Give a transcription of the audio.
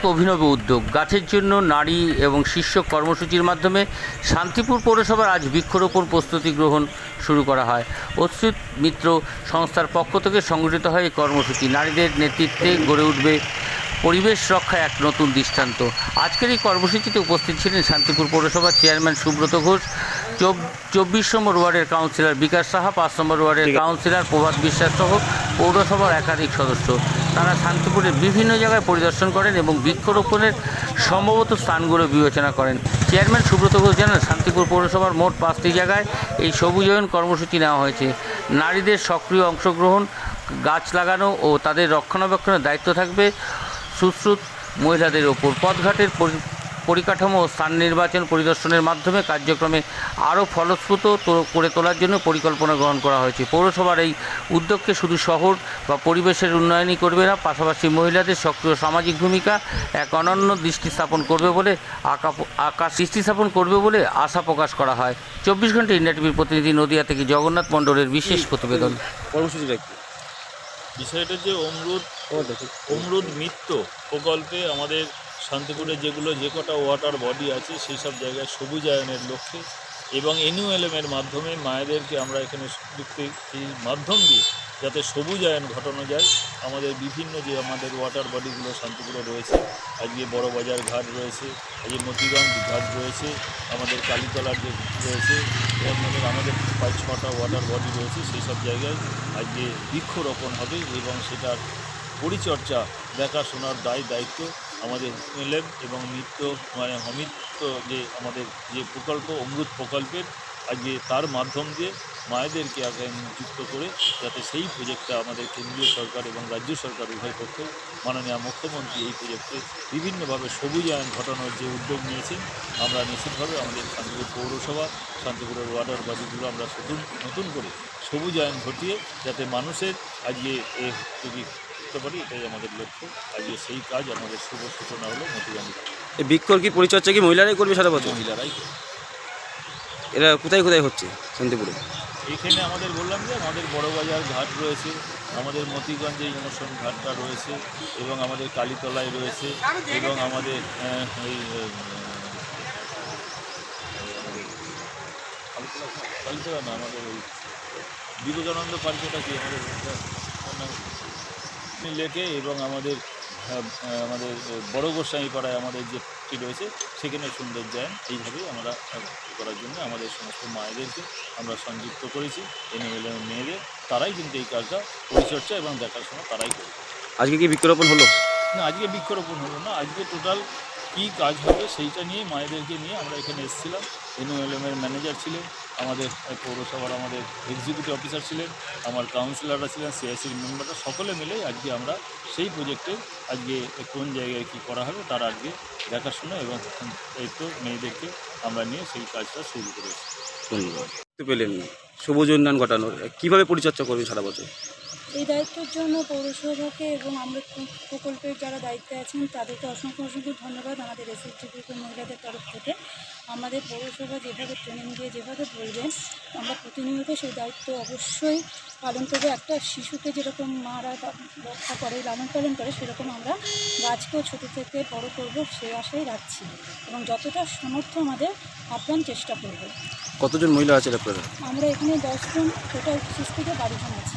এক অভিনব উদ্যোগ। গাছের জন্য নারী এবং শীর্ষক কর্মসূচির মাধ্যমে শান্তিপুর পৌরসভার আজ বৃক্ষরোপণ প্রস্তুতি গ্রহণ শুরু করা হয়। অচ্যুত মিত্র সংস্থার পক্ষ থেকে সংগঠিত হয় এই কর্মসূচি। নারীদের নেতৃত্বে গড়ে উঠবে পরিবেশ রক্ষা এক নতুন দৃষ্টান্ত। আজকের এই কর্মসূচিতে উপস্থিত ছিলেন শান্তিপুর পৌরসভার চেয়ারম্যান সুব্রত ঘোষ চব- চব্বিশ নম্বর ওয়ার্ডের কাউন্সিলর বিকাশ সাহা পাঁচ নম্বর ওয়ার্ডের কাউন্সিলর প্রভাত বিশ্বাস সহ পৌরসভার একাধিক সদস্য। তারা শান্তিপুরের বিভিন্ন জায়গায় পরিদর্শন করেন এবং বৃক্ষরোপণের সম্ভবত স্থানগুলো বিবেচনা করেন। চেয়ারম্যান সুব্রত ঘোষ জানান, শান্তিপুর পৌরসভার মোট পাঁচটি জায়গায় এই সবুজায়ন কর্মসূচি নেওয়া হয়েছে। নারীদের সক্রিয় অংশগ্রহণ, গাছ লাগানো ও তাদের রক্ষণাবেক্ষণের দায়িত্ব থাকবে সুশ্রুত মহিলাদের ওপর। পথঘাটের পরিকাঠামো ও স্থান নির্বাচন পরিদর্শনের মাধ্যমে কার্যক্রমে আরও ফলপ্রসূ তো- করে তোলার জন্য পরিকল্পনা গ্রহণ করা হয়েছে। পৌরসভার এই উদ্যোগকে শুধু শহর বা পরিবেশের উন্নয়নই করবে না পাশাপাশি মহিলাদের সক্রিয় সামাজিক ভূমিকা এক অনন্য দৃষ্টি স্থাপন করবে বলে আকা আকাশ দৃষ্টি স্থাপন করবে বলে আশা প্রকাশ করা হয়। চব্বিশ ঘণ্টা ইন্ডিয়া টিভির প্রতিনিধি নদিয়া থেকে জগন্নাথ মণ্ডলের বিশেষ প্রতিবেদন। বিষয়টা যে অমরুদ অমরুদ মিত্র প্রকল্পে আমাদের শান্তিপুরে যেগুলো যে কটা ওয়াটার বডি আছে, সেই সব জায়গায় সবুজায়নের লক্ষ্যে এবং এনইউএলএমের মাধ্যমে মায়েদেরকে আমরা এখানে এই মাধ্যম দিয়ে যাতে সবুজায়ন ঘটানো যায়। আমাদের বিভিন্ন যে আমাদের ওয়াটার বডিগুলো শান্তিপুরে রয়েছে, আজকে বড় বাজার ঘাট রয়েছে, আজকে মতিগঞ্জ ঘাট রয়েছে, আমাদের কালীতলার যে রয়েছে মধ্যে আমাদের প্রায় ছটা ওয়াটার বডি রয়েছে, সেই সব জায়গায় আজকে বৃক্ষরোপণ হবে এবং সেটার পরিচর্যা, দেখাশোনার দায় দায়িত্ব আমাদের এলএম এবং নিত্য মানে অমিত্য যে আমাদের যে প্রকল্প, অমৃত প্রকল্পের, আজকে তার মাধ্যম দিয়ে মায়েদেরকে আগে যুক্ত করে যাতে সেই প্রজেক্টটা আমাদের কেন্দ্রীয় সরকার এবং রাজ্য সরকার উভয় পক্ষে মাননীয় মুখ্যমন্ত্রী এই প্রজেক্টে বিভিন্নভাবে সবুজায়ন ঘটানোর যে উদ্যোগ নিয়েছেন, আমরা নিশ্চিতভাবে আমাদের শান্তিপুর পৌরসভা, শান্তিপুরের ওয়াটার বাজিগুলো আমরা নতুন নতুন করে সবুজায়ন ঘটিয়ে যাতে মানুষের আজকে যদি করতে পারি এটাই আমাদের লক্ষ্য আজকে সেই কাজ আমাদের শুভ সূচনা হলো মতিগঞ্জ এই বৃক্ষর কি পরিচর্যা কি মহিলারাই করবে সারা বছর মহিলারাই। এরা কোথায় কোথায় হচ্ছে শান্তিপুরে এখানে আমাদের বললাম যে আমাদের বড়বাজার ঘাট রয়েছে আমাদের মতিগঞ্জে ইমোশন ঘাটটা রয়েছে এবং আমাদের কালীতলায় রয়েছে এবং আমাদের আহ, এই আহ, কালীতলা না আমাদের ওই বিবেকানন্দ পার্কটা কি আমাদের ওটা ওর নাম কি? লেকে এবং আমাদের আমাদের বড় গোস্বামী পাড়ায় আমাদের যে কি রয়েছে সেখানে সুন্দর যায় এইভাবেই আমরা করার জন্য আমাদের সমস্ত মায়েদেরকে আমরা সংযুক্ত করেছি এনএলএম মেয়েদের তারাই কিন্তু এই কাজটা পরিচর্যা এবং দেখাশোনা তারাই করে আজকে কি বৃক্ষরোপণ হলো? না আজকে বৃক্ষরোপণ হলো না আজকে টোটাল কী কাজ হবে সেইটা নিয়ে মায়েদেরকে নিয়ে আমরা এখানে এসেছিলাম। এনওএলএমের ম্যানেজার ছিলেন, আমাদের পৌরসভার আমাদের এক্সিকিউটিভ অফিসার ছিলেন, আমার কাউন্সিলররা ছিলেন সিআইসির মেম্বাররা সকলে মিলেই আজকে আমরা সেই প্রজেক্টে আজকে কোন জায়গায় কী করা হবে তার আজকে দেখাশোনা এবং দায়িত্ব মেয়েদেরকে আমরা নিয়ে সেই কাজটা শুরু করেছি। ধন্যবাদ। পেলেন সবুজ উন্নয়ন ঘটানোর, কীভাবে পরিচর্যা করবেন সারা বছর? এই দায়িত্বের জন্য পৌরসভাকে এবং আমরা প্রকল্পের যারা দায়িত্বে আছেন তাদেরকে অসংখ্য অসংখ্য ধন্যবাদ আমাদের এসএসজি গ্রুপের মহিলাদের তরফ থেকে। আমাদের পৌরসভা যেভাবে ট্রেনিং দিয়ে যেভাবে বলবেন আমরা প্রতিনিয়ত সেই দায়িত্ব অবশ্যই পালন করব। একটা শিশুকে যেরকম মারা রক্ষা করে লালন পালন করে সেরকম আমরা গাছকেও ছোটো থেকে বড় করব সেই আশাই রাখছি। এবং যতটা সামর্থ্য আমাদের আপ্রাণ চেষ্টা করব। কতজন মহিলা আছে আপনারা? আমরা এখানে দশজন টোটাল পঁচিশ থেকে বারো জন আছি।